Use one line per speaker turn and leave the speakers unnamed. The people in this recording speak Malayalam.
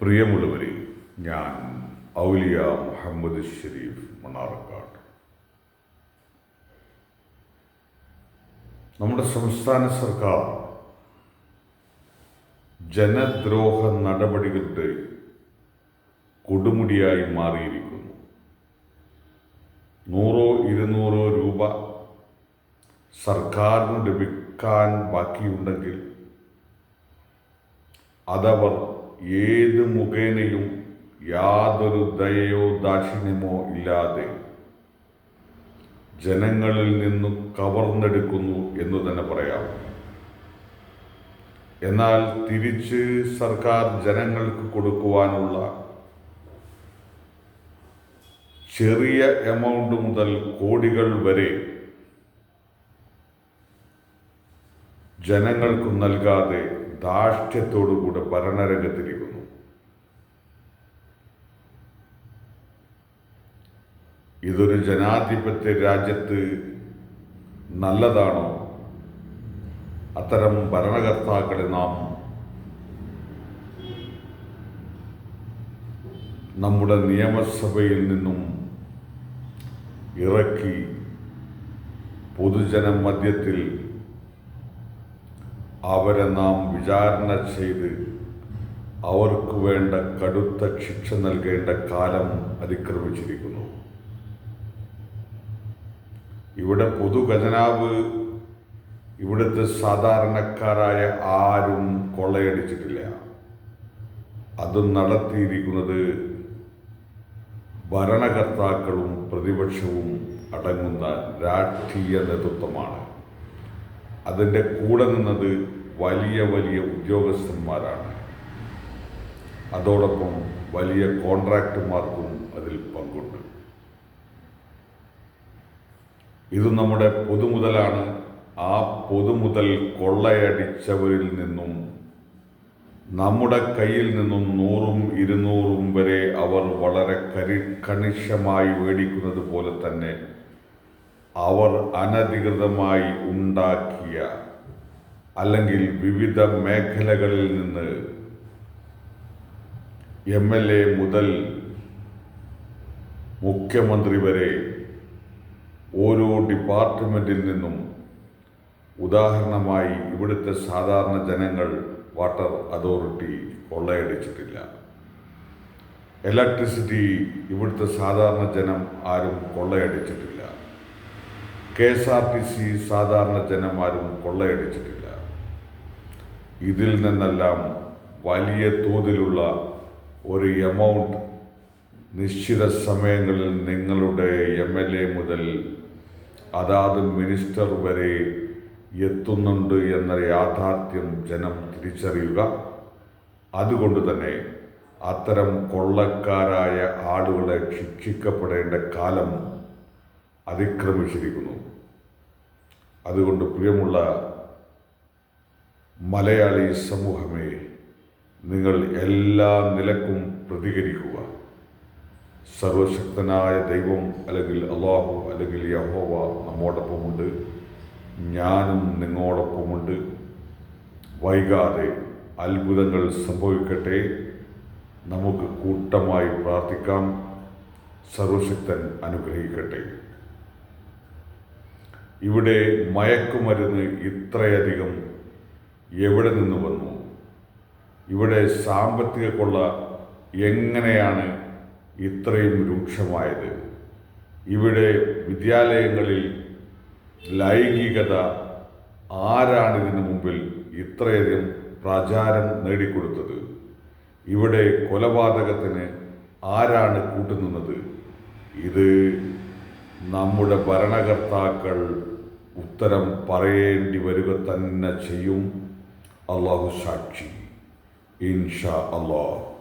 പ്രിയമുള്ളവരെ ഞാൻ ഔലിയ മുഹമ്മദ് ഷരീഫ് മണാർക്കാട് നമ്മുടെ സംസ്ഥാന സർക്കാർ ജനദ്രോഹ നടപടികളുടെ കൊടുമുടിയായി മാറിയിരിക്കുന്നു. നൂറോ ഇരുന്നൂറോ രൂപ സർക്കാരിന് ലഭിക്കാൻ ബാക്കിയുണ്ടെങ്കിൽ അതവർ ഏത് മുഖേനയും യാതൊരു ദയയോ ദാക്ഷിണ്യമോ ഇല്ലാതെ ജനങ്ങളിൽ നിന്നും കവർന്നെടുക്കുന്നു എന്ന് തന്നെ പറയാം. എന്നാൽ തിരിച്ച് സർക്കാർ ജനങ്ങൾക്ക് കൊടുക്കുവാനുള്ള ചെറിയ എമൗണ്ട് മുതൽ കോടികൾ വരെ ജനങ്ങൾക്ക് നൽകാതെ ധാർഷ്ട്യത്തോടുകൂടെ ഭരണരംഗത്തിരിക്കുന്നു. ഇതൊരു ജനാധിപത്യ രാജ്യത്ത് നല്ലതാണോ? അത്തരം ഭരണകർത്താക്കളെ നാം നമ്മുടെ നിയമസഭയിൽ നിന്നും ഇറക്കി പൊതുജന മധ്യത്തിൽ അവരെ നാം വിചാരണ ചെയ്ത് അവർക്ക് വേണ്ട കടുത്ത ശിക്ഷ നൽകേണ്ട കാലം അതിക്രമിച്ചിരിക്കുന്നു. ഇവിടെ പൊതുഖജനാവ് ഇവിടുത്തെ സാധാരണക്കാരായ ആരും കൊള്ളയടിച്ചിട്ടില്ല. അത് നടത്തിയിരിക്കുന്നത് ഭരണകർത്താക്കളും പ്രതിപക്ഷവും അടങ്ങുന്ന രാഷ്ട്രീയ നേതൃത്വമാണ്. അതിന്റെ കൂടെ നിന്നത് വലിയ വലിയ ഉദ്യോഗസ്ഥന്മാരാണ്. അതോടൊപ്പം വലിയ കോൺട്രാക്ടർമാർക്കും അതിൽ പങ്കുണ്ട്. ഇത് നമ്മുടെ പൊതുമുതലാണ്. ആ പൊതുമുതൽ കൊള്ളയടിച്ചവരിൽ നിന്നും നമ്മുടെ കയ്യിൽ നിന്നും നൂറും ഇരുന്നൂറും വരെ അവർ വളരെ കരി കണിശമായി മേടിക്കുന്നത് പോലെ തന്നെ അവർ അനധികൃതമായി ഉണ്ടാക്കിയ അല്ലെങ്കിൽ വിവിധ മേഖലകളിൽ നിന്ന് എം എൽ എ മുതൽ മുഖ്യമന്ത്രി വരെ ഓരോ ഡിപ്പാർട്ട്മെന്റിൽ നിന്നും ഉദാഹരണമായി ഇവിടുത്തെ സാധാരണ ജനങ്ങൾ വാട്ടർ അതോറിറ്റി കൊള്ളയടിച്ചിട്ടില്ല. ഇലക്ട്രിസിറ്റി ഇവിടുത്തെ സാധാരണ ജനം ആരും കൊള്ളയടിച്ചിട്ടില്ല. K S R T C സാധാരണ ജനന്മാരും കൊള്ളയടിച്ചിട്ടില്ല. ഇതിൽ നിന്നെല്ലാം വലിയ തോതിലുള്ള ഒരു എമൗണ്ട് നിശ്ചിത സമയങ്ങളിൽ നിങ്ങളുടെ എം എൽ എ മുതൽ അതാത് മിനിസ്റ്റർ വരെ എത്തുന്നുണ്ട് എന്ന യാഥാർത്ഥ്യം ജനം തിരിച്ചറിയുക. അതുകൊണ്ട് തന്നെ അത്തരം കൊള്ളക്കാരായ ആളുകളെ ശിക്ഷിക്കപ്പെടേണ്ട കാലം അതിക്രമിച്ചിരിക്കുന്നു. അതുകൊണ്ട് പ്രിയമുള്ള മലയാളി സമൂഹമേ നിങ്ങൾ എല്ലാ നിലക്കും പ്രതികരിക്കുക. സർവശക്തനായ ദൈവം അല്ലെങ്കിൽ അള്ളാഹു അല്ലെങ്കിൽ യഹോവ നമ്മോടൊപ്പമുണ്ട്. ഞാനും നിങ്ങളോടൊപ്പമുണ്ട്. വൈകാതെ അത്ഭുതങ്ങൾ സംഭവിക്കട്ടെ. നമുക്ക് കൂട്ടമായി പ്രാർത്ഥിക്കാം. സർവശക്തൻ അനുഗ്രഹിക്കട്ടെ. ഇവിടെ മയക്കുമരുന്ന് ഇത്രയധികം എവിടെ നിന്ന് വന്നു? ഇവിടെ സാമ്പത്തിക കൊള്ള എങ്ങനെയാണ് ഇത്രയും രൂക്ഷമായത്? ഇവിടെ വിദ്യാലയങ്ങളിൽ ലൈംഗികത ആരാണ് ഇതിനു മുമ്പിൽ ഇത്രയധികം പ്രചാരം നേടിക്കൊടുത്തത്? ഇവിടെ കൊലപാതകത്തിന് ആരാണ് കൂട്ടുനിന്നത്? ഇത് നമ്മുടെ ഭരണകർത്താക്കൾ ഉത്തരം പറയേണ്ടി വരിക തന്നെ ചെയ്യും. അള്ളാഹു സാക്ഷി. ഇൻഷാ അള്ളാഹ്